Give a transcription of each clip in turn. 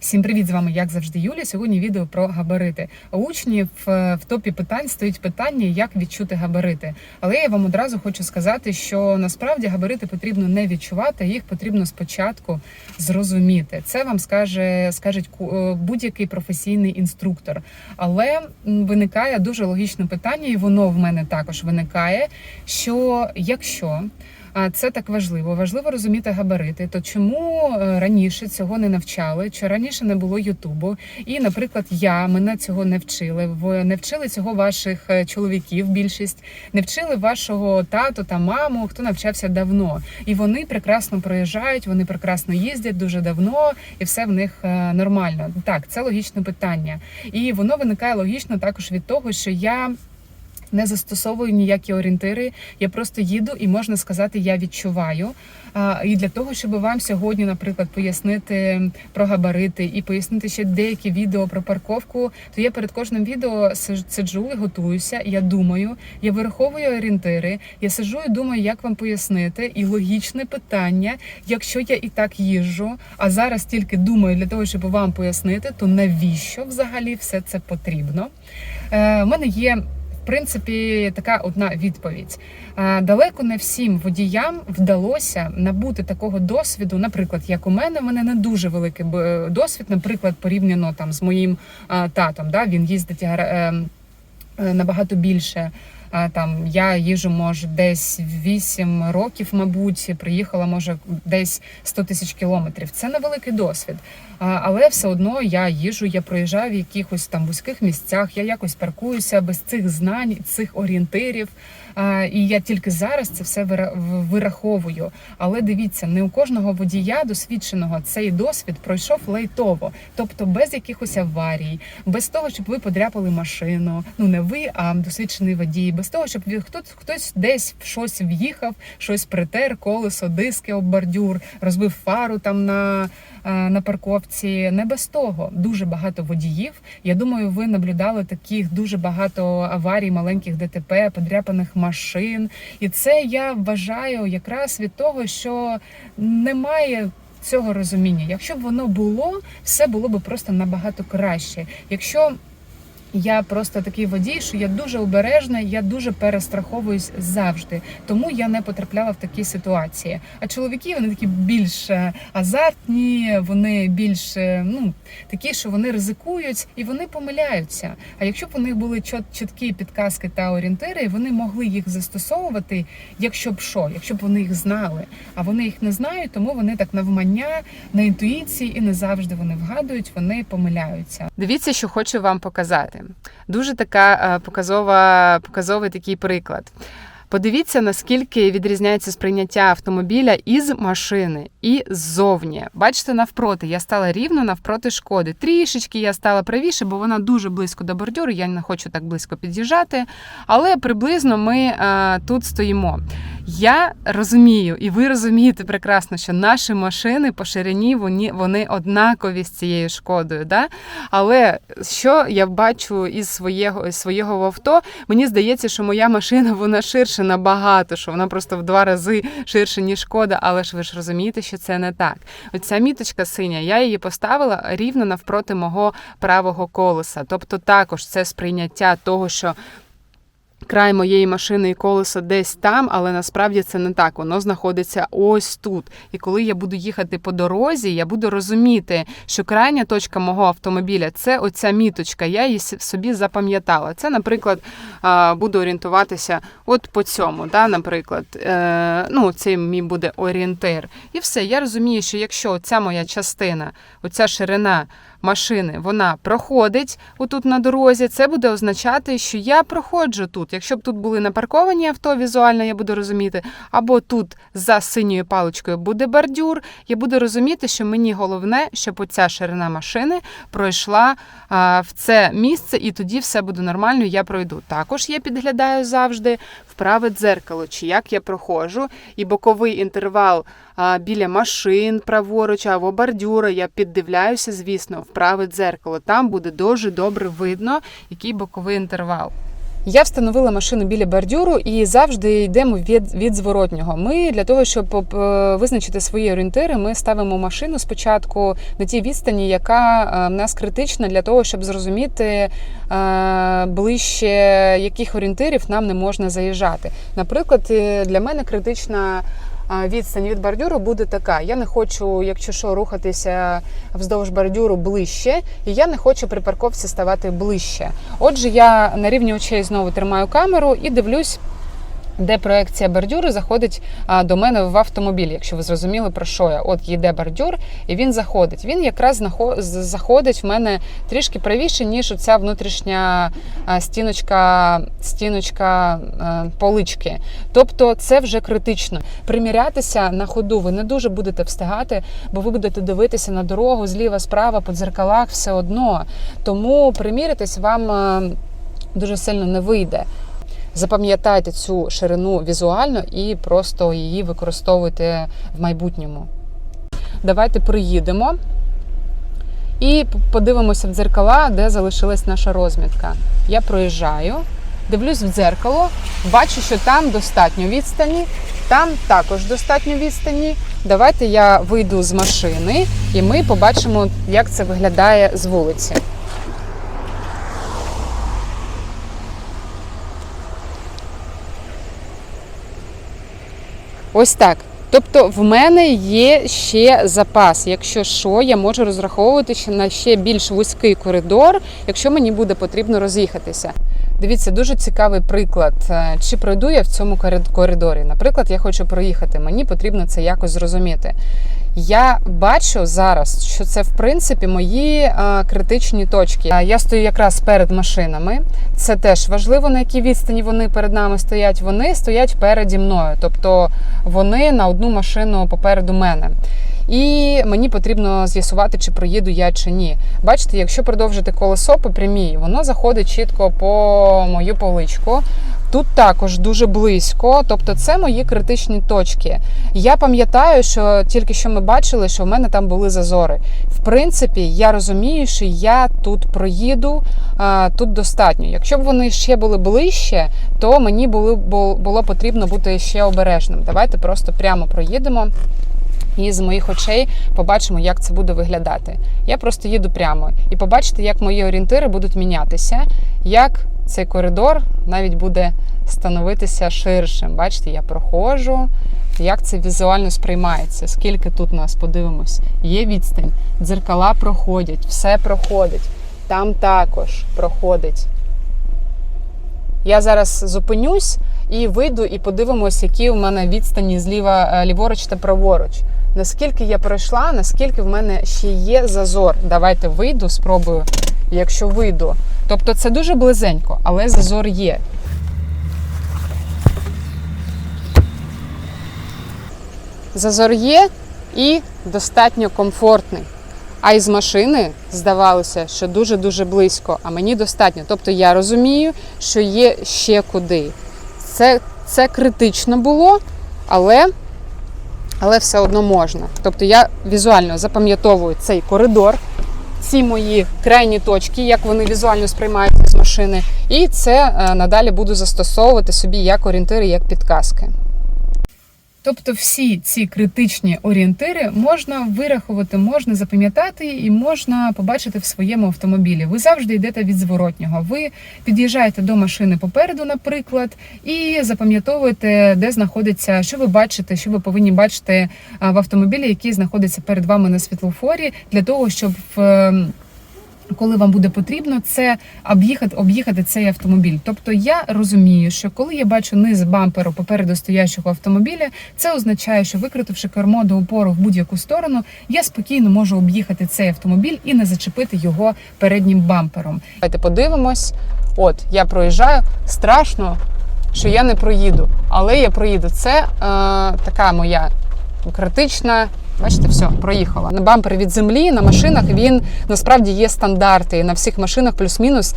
Всім привіт! З вами, як завжди, Юля. Сьогодні відео про габарити. У учнів в топі питань стоїть питання, як відчути габарити. Але я вам одразу хочу сказати, що насправді габарити потрібно не відчувати, їх потрібно спочатку зрозуміти. Це вам скаже скажуть е, будь-який професійний інструктор. Але виникає дуже логічне питання, і воно в мене також виникає. Що якщо це так важливо. Важливо розуміти габарити. То чому е, раніше цього не навчали? Чи раніше не було Ютубу? І, наприклад, я мене цього не вчили. Не вчили цього ваших е, чоловіків. Більшість не вчили вашого тату та маму, хто навчався давно. І вони прекрасно проїжджають, вони прекрасно їздять дуже давно, і все в них е, нормально. Так, це логічне питання, і воно виникає логічно також від того, що я. Не застосовую ніякі орієнтири, я просто їду і можна сказати, я відчуваю. І для того, щоб вам сьогодні, наприклад, пояснити про габарити і пояснити ще деякі відео про парковку, то я перед кожним відео сиджу і готуюся. Я думаю, я вираховую орієнтири, я сиджу і думаю, як вам пояснити. І логічне питання, якщо я і так їжджу, а зараз тільки думаю для того, щоб вам пояснити, то навіщо взагалі все це потрібно? Е, У мене є принципі, така одна відповідь. Е, Далеко не всім водіям вдалося набути такого досвіду. Наприклад, як у мене, в мене не дуже великий досвід, наприклад, порівняно там з моїм е, татом. Да? Він їздить е, е, набагато більше. А, Там я їжу, може, десь 8 років, мабуть, приїхала, може, десь 100 тисяч кілометрів. Це невеликий досвід. Але все одно я їжу, я проїжджаю в якихось там вузьких місцях, я якось паркуюся без цих знань, цих орієнтирів. І я тільки зараз це все вира- вираховую. Але дивіться, не у кожного водія досвідченого цей досвід пройшов лайтово, тобто без якихось аварій, без того, щоб ви подряпали машину. Ну не ви, а досвідчений водій, без того, щоб хтось хтось десь в щось в'їхав, щось притер, колесо, диски об бордюр, розбив фару там на, на парковці. Не без того. Дуже багато водіїв. Я думаю, ви наблюдали таких дуже багато аварій, маленьких ДТП, подряпаних машин. І це я вважаю якраз від того, що немає. Цього розуміння, якщо б воно було, все було б просто набагато краще. Якщо я просто такий водій, що я дуже обережна, я дуже перестраховуюсь завжди. Тому я не потрапляла в такі ситуації. А чоловіки вони такі більш е, азартні, вони більш е, ну такі, що вони ризикують і вони помиляються. А якщо б у них були чіт- чіткі підказки та орієнтири, вони могли їх застосовувати, якщо б що, якщо б вони їх знали. А вони їх не знають, тому вони так навмання на інтуїції і не завжди вони вгадують, вони помиляються. Дивіться, що хочу вам показати. Дуже така е, показова, показовий такий приклад. Подивіться, наскільки відрізняється сприйняття автомобіля із машини і ззовні. Бачите, навпроти, я стала рівно навпроти шкоди. Трішечки я стала правіше, бо вона дуже близько до бордюру. Я не хочу так близько під'їжджати. Але приблизно ми е, тут стоїмо. Я розумію, і ви розумієте прекрасно, що наші машини по ширині вони, вони однакові з цією шкодою. Да? Але що я бачу із свого, із свого авто, мені здається, що моя машина вона ширше набагато, що вона просто в два рази ширше, ніж шкода. Але ж ви ж розумієте, що це не так. Оця міточка синя, я її поставила рівно навпроти мого правого колеса. Тобто також це сприйняття того, що. Край моєї машини і колесо десь там, але насправді це не так. Воно знаходиться ось тут. І коли я буду їхати по дорозі, я буду розуміти, що крайня точка мого автомобіля це оця міточка. Я її собі запам'ятала. Це, наприклад, буду орієнтуватися от по цьому. Да, Наприклад, Е, ну, це мій буде орієнтир. І все. Я розумію, що якщо ця моя частина, оця ширина машини, вона проходить отут на дорозі, це буде означати, що я проходжу тут. Якщо б тут були напарковані авто, візуально я буду розуміти, або тут за синьою паличкою буде бордюр, я буду розуміти, що мені головне, щоб оця ширина машини пройшла а, в це місце, і тоді все буде нормально, я пройду. Також я підглядаю завжди в праве дзеркало, чи як я проходжу, і боковий інтервал біля машин праворуч або бордюра, я піддивляюся, звісно, в праве дзеркало. Там буде дуже добре видно, який боковий інтервал. Я встановила машину біля бордюру і завжди йдемо від, від зворотнього. Ми для того, щоб е, визначити свої орієнтири, ми ставимо машину спочатку на тій відстані, яка е, в нас критична для того, щоб зрозуміти е, ближче, яких орієнтирів нам не можна заїжджати. Наприклад, для мене критична. Відстань від бордюру буде така. Я не хочу, якщо що, рухатися вздовж бордюру ближче, і я не хочу при парковці ставати ближче. Отже, я на рівні очей знову тримаю камеру і дивлюсь, де проекція бордюру заходить а, до мене в автомобіль, якщо ви зрозуміли про що я. От їде бордюр, і він заходить. Він якраз заходить в мене трішки правіше, ніж оця внутрішня стіночка, стіночка полички. Тобто це вже критично. Примірятися на ходу ви не дуже будете встигати, бо ви будете дивитися на дорогу зліва, справа, по дзеркалах, все одно. Тому приміритись вам дуже сильно не вийде. Запам'ятайте цю ширину візуально і просто її використовуйте в майбутньому. Давайте приїдемо і подивимося в дзеркала, де залишилась наша розмітка. Я проїжджаю, дивлюсь в дзеркало, бачу, що там достатньо відстані, там також достатньо відстані. Давайте я вийду з машини і ми побачимо, як це виглядає з вулиці. Ось так. Тобто в мене є ще запас. Якщо що, я можу розраховувати на ще більш вузький коридор, якщо мені буде потрібно роз'їхатися. Дивіться, дуже цікавий приклад. Е, Чи пройду я в цьому корид- коридорі? Наприклад, я хочу проїхати, мені потрібно це якось зрозуміти. Я бачу зараз, що це в принципі мої е, критичні точки. Е, Я стою якраз перед машинами. Це теж важливо, на якій відстані вони перед нами стоять. Вони стоять переді мною, тобто вони на одну машину попереду мене. І мені потрібно з'ясувати, чи проїду я чи ні. Бачите, якщо продовжити колесо по прямій, воно заходить чітко по мою поличку. Тут також дуже близько, тобто це мої критичні точки. Я пам'ятаю, що тільки що ми бачили, що в мене там були зазори. В принципі, я розумію, що я тут проїду, тут достатньо. Якщо б вони ще були ближче, то мені було, бу- було потрібно бути ще обережним. Давайте просто прямо проїдемо. І з моїх очей побачимо, як це буде виглядати. Я просто їду прямо і побачите, як мої орієнтири будуть мінятися, як цей коридор навіть буде становитися ширшим. Бачите, я проходжу, як це візуально сприймається. Скільки тут нас подивимось? Є відстань, дзеркала проходять, все проходить. Там також проходить. Я зараз зупинюсь і вийду і подивимось, які у мене відстані зліва е, ліворуч та праворуч. Наскільки я пройшла, наскільки в мене ще є зазор. Давайте вийду, спробую, якщо вийду. Тобто це дуже близенько, але зазор є. Зазор є і достатньо комфортний. А із машини здавалося, що дуже-дуже близько, а мені достатньо. Тобто я розумію, що є ще куди. Це, це критично було, але, але все одно можна. Тобто я візуально запам'ятовую цей коридор, ці мої крайні точки, як вони візуально сприймаються з машини, і це е, надалі буду застосовувати собі як орієнтири, як підказки. Тобто всі ці критичні орієнтири можна вирахувати, можна запам'ятати і можна побачити в своєму автомобілі. Ви завжди йдете від зворотнього. Ви під'їжджаєте до машини попереду, наприклад, і запам'ятовуєте, де знаходиться, що ви бачите, що ви повинні бачити в автомобілі, який знаходиться перед вами на світлофорі, для того, щоб в. Коли вам буде потрібно, це об'їхати об'їхати цей автомобіль. Тобто я розумію, що коли я бачу низ бамперу попереду стоящого автомобіля, це означає, що викрутивши кермо до упору в будь-яку сторону, я спокійно можу об'їхати цей автомобіль і не зачепити його переднім бампером. Давайте подивимось. От я проїжджаю. Страшно, що я не проїду, але я проїду. Це е, така моя критична Бачите, все, проїхала. На бампер від землі на машинах він насправді є стандарти. На всіх машинах плюс-мінус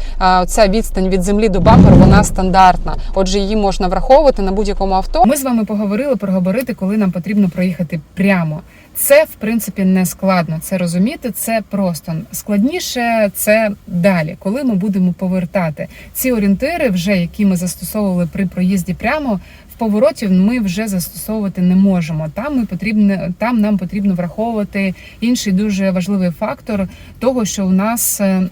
ця відстань від землі до бамперу вона стандартна. Отже, її можна враховувати на будь-якому авто. Ми з вами поговорили про габарити, коли нам потрібно проїхати прямо. Це в принципі не складно. Це розуміти, це просто складніше це далі, коли ми будемо повертати ці орієнтири, вже які ми застосовували при проїзді прямо. В повороті ми вже застосовувати не можемо. Там ми потрібно там нам потрібно враховувати інший дуже важливий фактор того, що у нас е,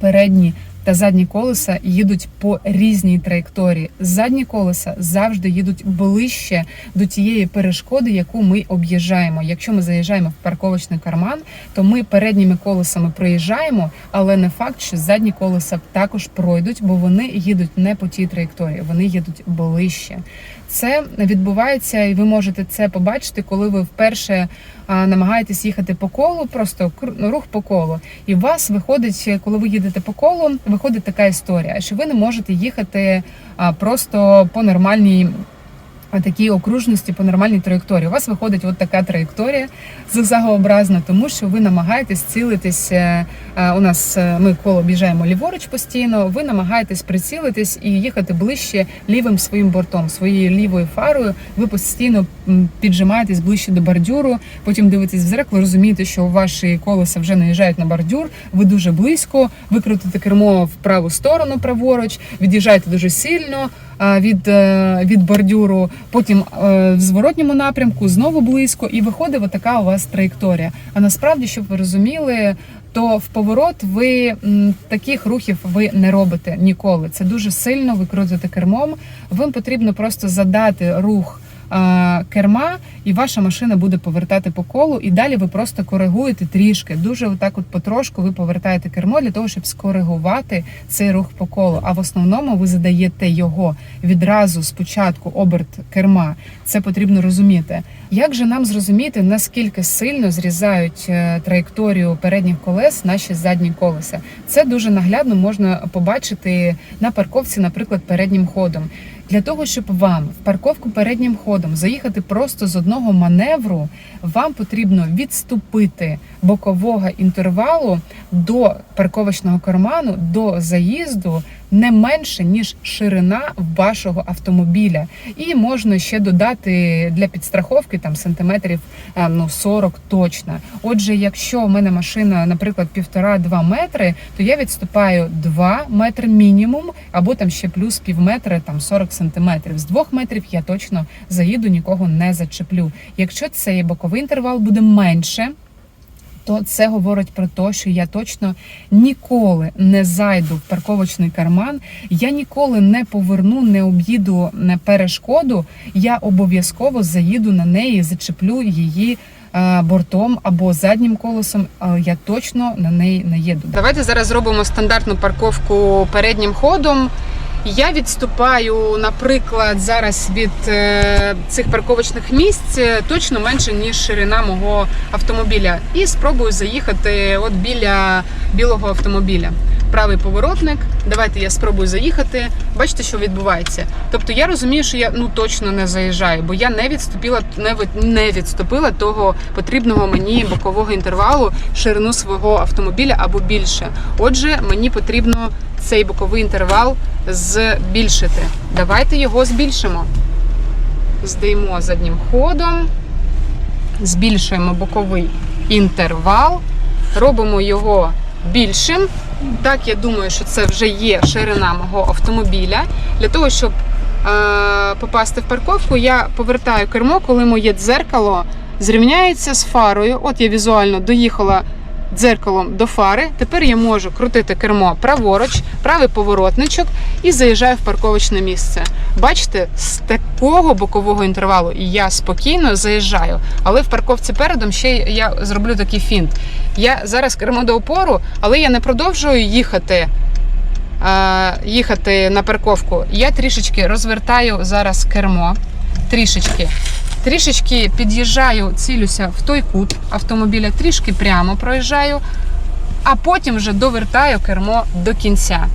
передні та задні колеса їдуть по різній траєкторії. Задні колеса завжди їдуть ближче до тієї перешкоди, яку ми об'їжджаємо. Якщо ми заїжджаємо в парковочний карман, то ми передніми колесами проїжджаємо, але не факт, що задні колеса також пройдуть, бо вони їдуть не по тій траєкторії, вони їдуть ближче. Це відбувається, і ви можете це побачити, коли ви вперше намагаєтесь їхати по колу, просто кру- рух по колу. І у вас виходить, коли ви їдете по колу, виходить така історія, що ви не можете їхати просто по нормальній. А, Такій окружності по нормальній траєкторії. У вас виходить от така траєкторія зигзагообразна, тому що ви намагаєтесь цілитись. е, е, У нас е, ми коло біжаємо ліворуч постійно. Ви намагаєтесь прицілитись і їхати ближче лівим своїм бортом, своєю лівою фарою. Ви постійно піджимаєтесь ближче до бордюру. Потім дивитесь в зеркало, розумієте, що ваші колеса вже наїжджають на бордюр. Ви дуже близько, ви крутите кермо в праву сторону, праворуч, від'їжджаєте дуже сильно від, е, від бордюру. Потім е, в зворотньому напрямку знову близько, і виходить отака у вас траєкторія. А насправді, щоб ви розуміли. То в поворот ви таких рухів ви не робите ніколи. Це дуже сильно ви крутите кермом. Вам потрібно просто задати рух керма, і ваша машина буде повертати по колу. І далі ви просто коригуєте трішки. Дуже отак, от потрошку ви повертаєте кермо для того, щоб скоригувати цей рух по колу. А в основному ви задаєте його відразу спочатку оберт керма. Це потрібно розуміти. Як же нам зрозуміти, наскільки сильно зрізають е, траєкторію передніх колес наші задні колеса? Це дуже наглядно можна побачити на парковці, наприклад, переднім ходом. Для того, щоб вам в парковку переднім ходом заїхати просто з одного маневру, вам потрібно відступити бокового інтервалу до парковочного карману, до заїзду не менше ніж ширина вашого автомобіля. І можна ще додати для підстраховки там сантиметрів е, ну 40 точно. Отже, якщо в мене машина, наприклад, півтора-два метри, то я відступаю 2 метри мінімум, або там ще плюс пів метра, там 40 сантиметрів. З двох метрів я точно заїду, нікого не зачеплю. Якщо цей боковий інтервал буде менше. То це говорить про те, що я точно ніколи не зайду в парковочний карман, я ніколи не поверну, не об'їду перешкоду. Я обов'язково заїду на неї, зачеплю її е, бортом або заднім колесом, але я точно на неї не їду. Давайте зараз зробимо стандартну парковку переднім ходом. Я відступаю, наприклад, зараз від е, цих парковочних місць е, точно менше ніж ширина мого автомобіля, і спробую заїхати от біля білого автомобіля. Правий поворотник. Давайте я спробую заїхати. Бачите, що відбувається. Тобто я розумію, що я ну точно не заїжджаю, бо я не відступила, не відступила того потрібного мені бокового інтервалу ширину свого автомобіля або більше. Отже, мені потрібно цей боковий інтервал збільшити. Давайте його збільшимо. Здіймо заднім ходом, збільшуємо боковий інтервал, робимо його більшим. Так, я думаю, що це вже є ширина мого автомобіля. Для того, щоб е, попасти в парковку, я повертаю кермо, коли моє дзеркало зрівняється з фарою. От я візуально доїхала дзеркалом до фари. Тепер я можу крутити кермо праворуч, правий поворотничок і заїжджаю в парковочне місце. Бачите, з такого бокового інтервалу я спокійно заїжджаю. Але в парковці передом ще я зроблю такий фінт. Я зараз кермо до опору, але я не продовжую їхати. е, Їхати на парковку, я трішечки розвертаю зараз кермо. Трішечки. Трішечки під'їжджаю, цілюся в той кут автомобіля, трішки прямо проїжджаю, а потім вже довертаю кермо до кінця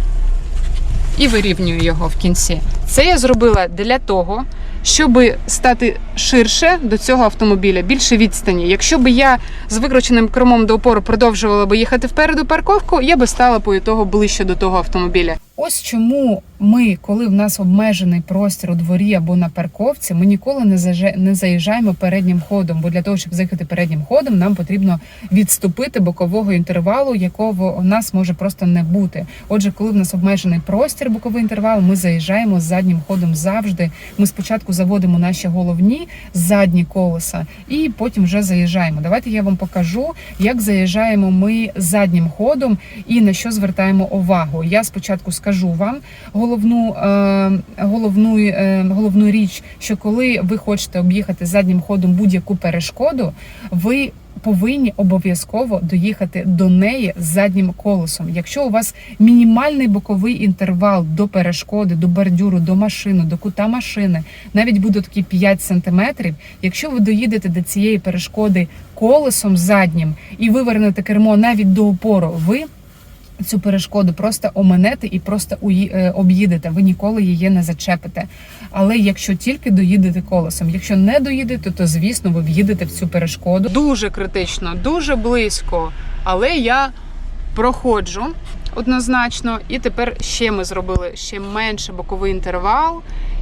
і вирівнюю його в кінці. Це я зробила для того, щоб стати ширше до цього автомобіля, більше відстані. Якщо б я з викрученим кермом до опору продовжувала би їхати впереду парковку, я би стала по ітогу ближче до того автомобіля. Ось чому ми, коли в нас обмежений простір у дворі або на парковці, ми ніколи не заїжджаємо переднім ходом. Бо для того, щоб заїхати переднім ходом, нам потрібно відступити бокового інтервалу, якого у нас може просто не бути. Отже, коли в нас обмежений простір, боковий інтервал, ми заїжджаємо з заднім ходом завжди. Ми спочатку заводимо наші головні задні колеса і потім вже заїжджаємо. Давайте я вам покажу, як заїжджаємо ми заднім ходом і на що звертаємо увагу. Я спочатку скажу вам головну, е, головну, е, головну річ, що коли ви хочете об'їхати заднім ходом будь-яку перешкоду, ви повинні обов'язково доїхати до неї заднім колесом. Якщо у вас мінімальний боковий інтервал до перешкоди, до бордюру, до машини, до кута машини, навіть буде такі 5 сантиметрів. Якщо ви доїдете до цієї перешкоди колесом заднім і вивернете кермо навіть до опору, ви цю перешкоду просто оминете і просто е, об'їдете. Ви ніколи її не зачепите. Але якщо тільки доїдете колесом, якщо не доїдете, то звісно ви в'їдете в цю перешкоду. Дуже критично, дуже близько. Але я проходжу однозначно. І тепер ще ми зробили ще менше боковий інтервал.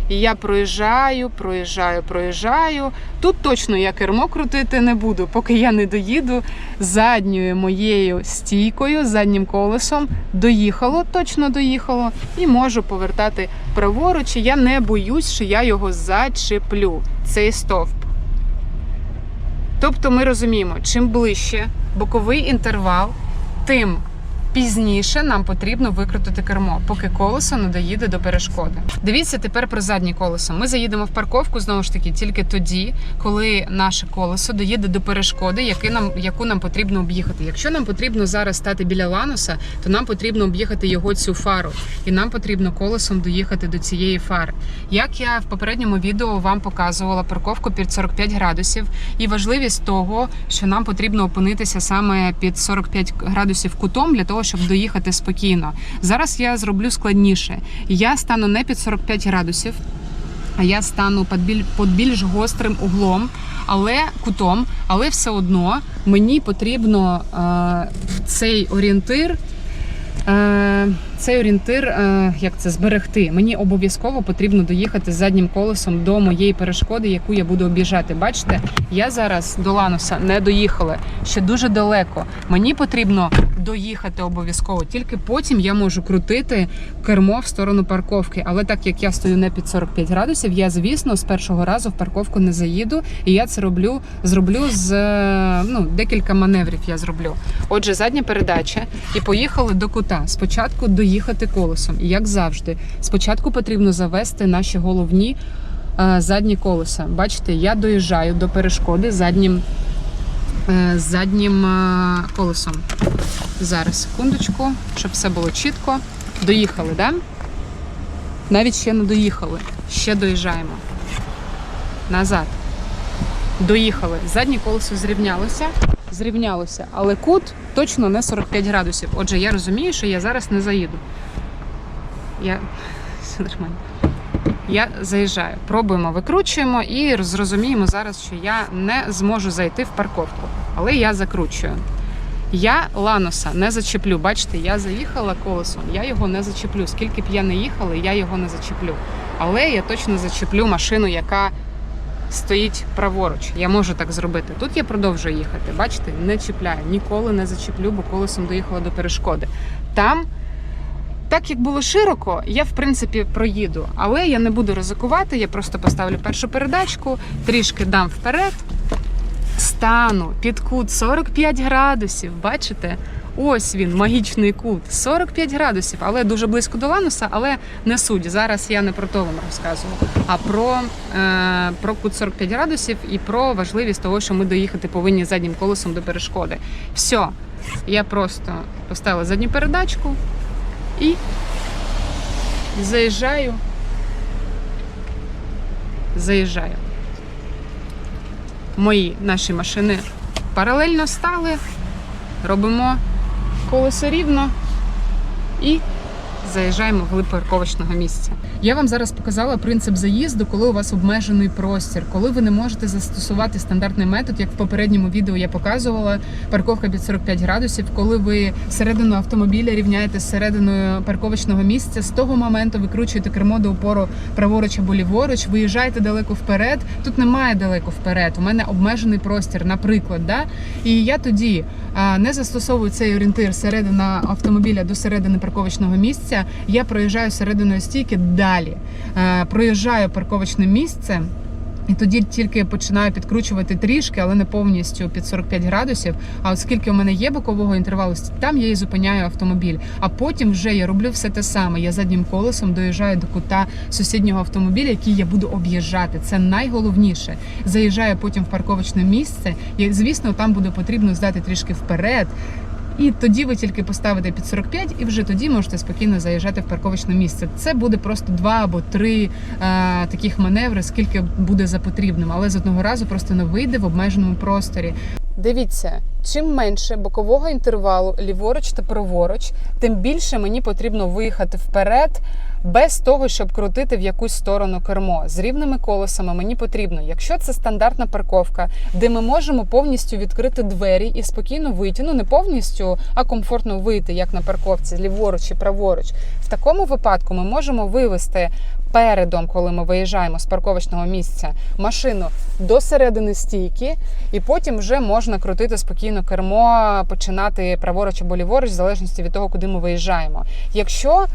І я проїжджаю, проїжджаю, проїжджаю. Тут точно я кермо крутити не буду, поки я не доїду задньою моєю стійкою, заднім колесом. Доїхало, точно доїхало, і можу повертати праворуч. І я не боюсь, що я його зачеплю. Цей стовп. Тобто ми розуміємо, чим ближче боковий інтервал, тим пізніше нам потрібно викрутити кермо, поки колесо не доїде до перешкоди. Дивіться тепер про заднє колесо. Ми заїдемо в парковку знову ж таки тільки тоді, коли наше колесо доїде до перешкоди, нам, яку нам потрібно об'їхати. Якщо нам потрібно зараз стати біля лануса, то нам потрібно об'їхати його цю фару, і нам потрібно колесом доїхати до цієї фари. Як я в попередньому відео вам показувала парковку під 45 градусів і важливість того, що нам потрібно опинитися саме під 45 градусів кутом для того, щоб доїхати спокійно. Зараз я зроблю складніше. Я стану не під 45 градусів, а я стану під біль- під більш гострим углом, але кутом, але все одно мені потрібно е, цей орієнтир. Е, цей орієнтир, е, як це зберегти, мені обов'язково потрібно доїхати заднім колесом до моєї перешкоди, яку я буду об'їжджати. Бачите, я зараз до Лануса не доїхала ще дуже далеко. Мені потрібно доїхати обов'язково. Тільки потім я можу крутити кермо в сторону парковки. Але так як я стою не під 45 градусів, я звісно з першого разу в парковку не заїду. І я це роблю, зроблю з е, ну декілька маневрів. Я зроблю. Отже, задня передача, і поїхали до кута. Спочатку доїхати колесом, і як завжди, спочатку потрібно завести наші головні е, задні колеса. Бачите, я доїжджаю до перешкоди заднім, е, заднім е, колесом. Зараз секундочку, щоб все було чітко. Доїхали, да? Навіть ще не доїхали. Ще доїжджаємо. Назад. Доїхали. Заднє колесо зрівнялося. Зрівнялося, але кут точно не 45 градусів. Отже, я розумію, що я зараз не заїду. Я все нормально. Я заїжджаю. Пробуємо, викручуємо і зрозуміємо зараз, що я не зможу зайти в парковку. Але я закручую. Я ланоса не зачеплю. Бачите, я заїхала колесом, я його не зачеплю. Скільки б я не їхала, я його не зачеплю. Але я точно зачеплю машину, яка стоїть праворуч. Я можу так зробити. Тут я продовжую їхати. Бачите, не чіпляю, ніколи не зачеплю, бо колесом доїхала до перешкоди. Там. Так як було широко, я в принципі проїду, але я не буду ризикувати. Я просто поставлю першу передачку, трішки дам вперед, стану під кут 45 градусів. Бачите? Ось він, магічний кут. 45 градусів, але дуже близько до лануса, але не суть. Зараз я не про то вам розказую, а про, е, про кут 45 градусів і про важливість того, що ми доїхати повинні заднім колесом до перешкоди. Все, я просто поставила задню передачку і заїжджаю. Заїжджаю. Мої наші машини паралельно стали. Робимо колесо рівно. І заїжджаємо в глиб парковочного місця. Я вам зараз показала принцип заїзду, коли у вас обмежений простір, коли ви не можете застосувати стандартний метод, як в попередньому відео я показувала, парковка під 45 градусів, коли ви середину автомобіля рівняєте з серединою парковочного місця, з того моменту викручуєте кермо до опору праворуч або ліворуч, виїжджаєте далеко вперед. Тут немає далеко вперед. У мене обмежений простір, наприклад, да? і я тоді не застосовую цей орієнтир середина автомобіля до середини парковочного місця. Я проїжджаю серединою стійки далі. Е, проїжджаю парковочне місце. І тоді тільки починаю підкручувати трішки, але не повністю під 45 градусів. А оскільки у мене є бокового інтервалу, там я і зупиняю автомобіль. А потім вже я роблю все те саме. Я заднім колесом доїжджаю до кута сусіднього автомобіля, який я буду об'їжджати. Це найголовніше. Заїжджаю потім в парковочне місце. І звісно, там буде потрібно здати трішки вперед. І тоді ви тільки поставите під 45, і вже тоді можете спокійно заїжджати в парковочне місце. Це буде просто два або три е, таких маневри, скільки буде за потрібним, але з одного разу просто не вийде в обмеженому просторі. Дивіться, чим менше бокового інтервалу ліворуч та праворуч, тим більше мені потрібно виїхати вперед без того, щоб крутити в якусь сторону кермо. З рівними колесами мені потрібно, якщо це стандартна парковка, де ми можемо повністю відкрити двері і спокійно вийти. Ну не повністю, а комфортно вийти, як на парковці, ліворуч і праворуч. В такому випадку ми можемо вивести передом, коли ми виїжджаємо з парковочного місця, машину до середини стійки, і потім вже можна крутити спокійно кермо, починати праворуч або ліворуч, в залежності від того, куди ми виїжджаємо. Якщо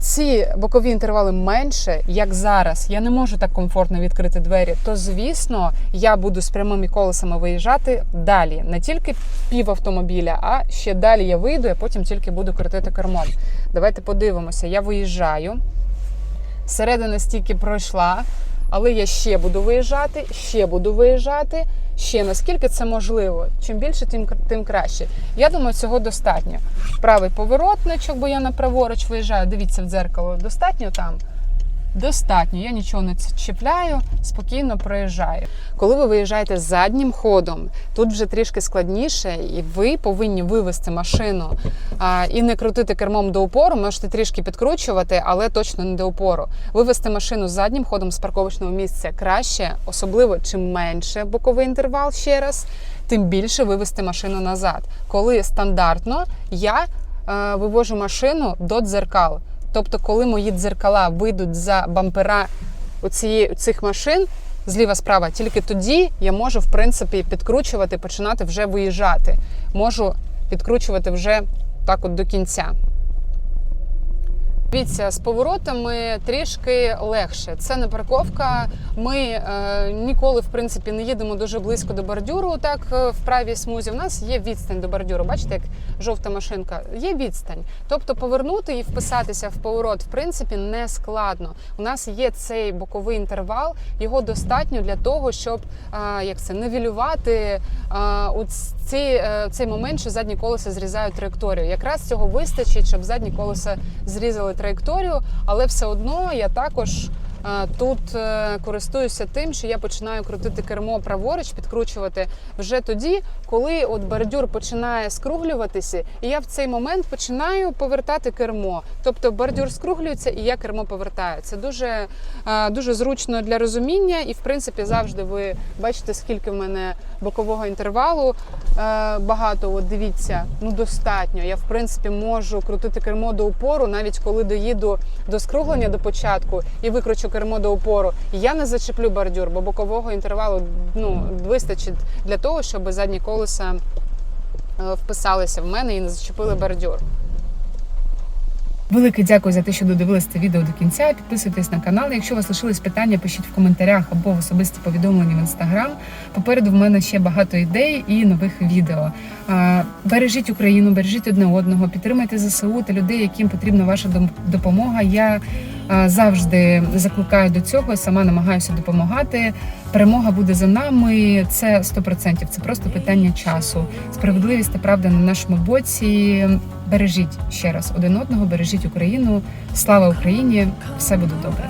ці бокові інтервали менше, як зараз, я не можу так комфортно відкрити двері, то звісно я буду з прямими колесами виїжджати далі, не тільки пів автомобіля, а ще далі я вийду, а потім тільки буду крутити кермом. Давайте подивимося. Я виїжджаю. Середина стільки пройшла, але я ще буду виїжджати, ще буду виїжджати, ще наскільки це можливо. Чим більше, тим, тим краще. Я думаю, цього достатньо. Правий поворотничок, бо я на праворуч виїжджаю. Дивіться в дзеркало. Достатньо там? Достатньо. Я нічого не чіпляю, спокійно проїжджаю. Коли ви виїжджаєте заднім ходом, тут вже трішки складніше, і ви повинні вивести машину а, і не крутити кермом до упору. Можете трішки підкручувати, але точно не до упору. Вивести машину заднім ходом з парковочного місця краще, особливо чим менше боковий інтервал ще раз, тим більше вивести машину назад. Коли стандартно я е, вивожу машину до дзеркал. Тобто, коли мої дзеркала вийдуть за бампера оцієї, цих машин зліва справа, тільки тоді я можу в принципі підкручувати, починати вже виїжджати. Можу підкручувати вже так от до кінця. Дивіться, з поворотами трішки легше. Це не парковка. Ми е, ніколи, в принципі, не їдемо дуже близько до бордюру. Так е, в правій смузі. У нас є відстань до бордюру. Бачите, як жовта машинка. Є відстань. Тобто повернути і вписатися в поворот, в принципі, не складно. У нас є цей боковий інтервал. Його достатньо для того, щоб е, як це невілювати е, ці, е, цей момент, що задні колеса зрізають траєкторію. Якраз цього вистачить, щоб задні колеса зрізали траєкторію, але все одно я також. Тут е, користуюся тим, що я починаю крутити кермо праворуч, підкручувати вже тоді, коли от бордюр починає скруглюватися, і я в цей момент починаю повертати кермо. Тобто бордюр скруглюється, і я кермо повертаю. Це дуже, е, дуже зручно для розуміння, і в принципі завжди ви бачите, скільки в мене бокового інтервалу е, багато. От дивіться, ну достатньо. Я в принципі можу крутити кермо до упору, навіть коли доїду до скруглення до початку і викручу кермо до упору. Я не зачеплю бордюр, бо бокового інтервалу ну вистачить для того, щоб задні колеса е, вписалися в мене і не зачепили бордюр. Велике дякую за те, що додивилися це відео до кінця. Підписуйтесь на канал. Якщо у вас лишились питання, пишіть в коментарях або в особисті повідомлення в інстаграм. Попереду в мене ще багато ідей і нових відео. Бережіть Україну, бережіть одне одного, підтримайте ЗСУ та людей, яким потрібна ваша допомога. Я завжди закликаю до цього, сама намагаюся допомагати. Перемога буде за нами. Це 100%. Це просто питання часу. Справедливість та правда на нашому боці. Бережіть ще раз один одного, бережіть Україну. Слава Україні! Все буде добре.